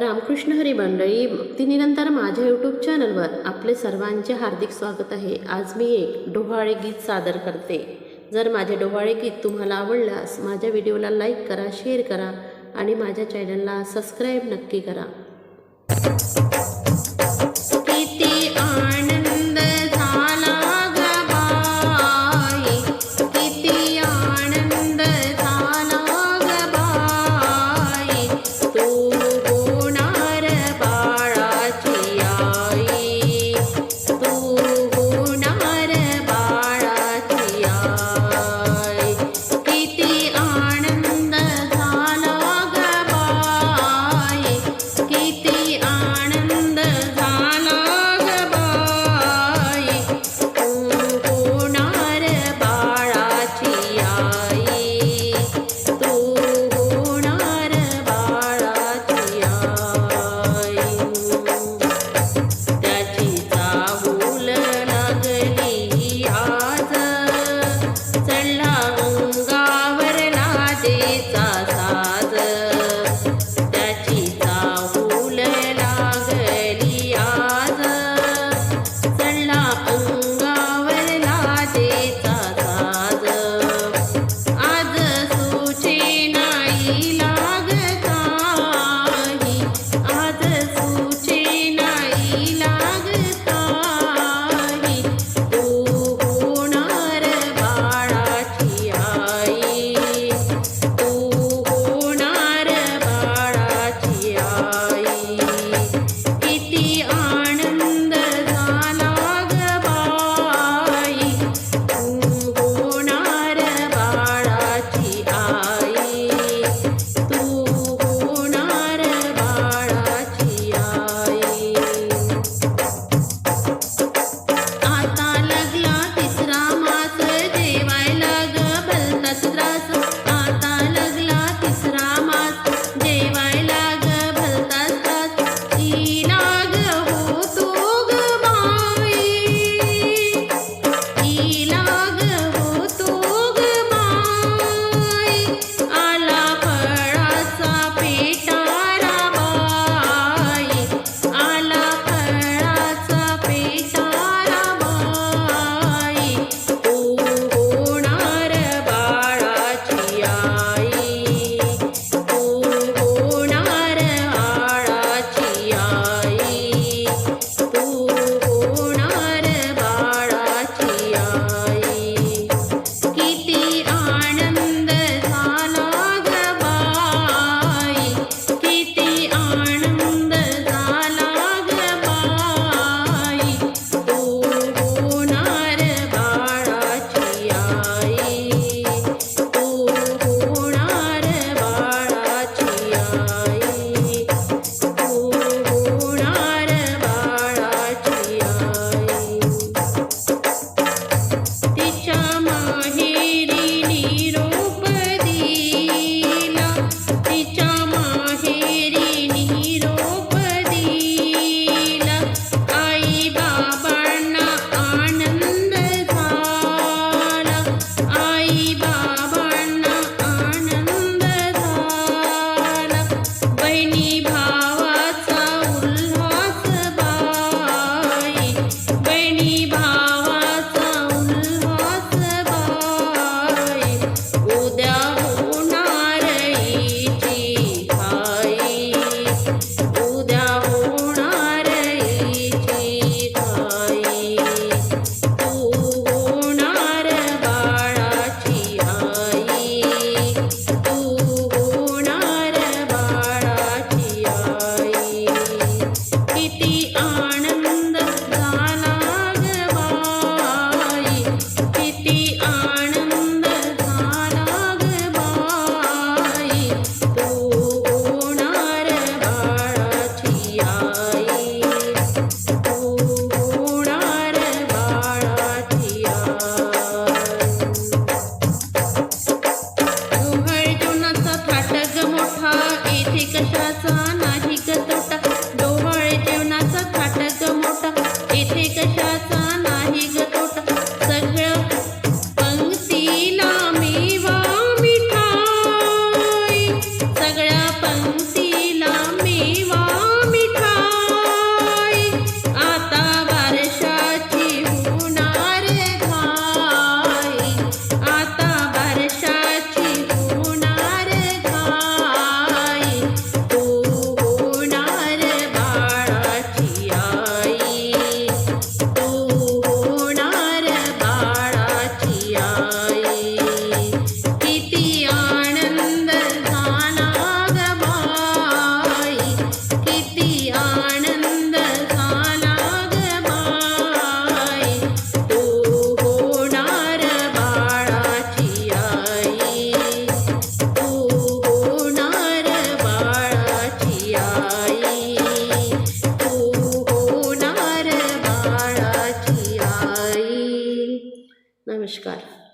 रामकृष्ण हरी मंडळी भक्तिनिरंतर माझ्या यूट्यूब चॅनलवर आपले सर्वांचे हार्दिक स्वागत आहे. आज मी एक डोहाळे गीत सादर करते. जर माझे डोहाळे गीत तुम्हाला आवडल्यास माझ्या व्हिडिओला लाईक करा शेअर करा आणि माझ्या चॅनलला सबस्क्राईब नक्की करा. इथे कशाचा? नमस्कार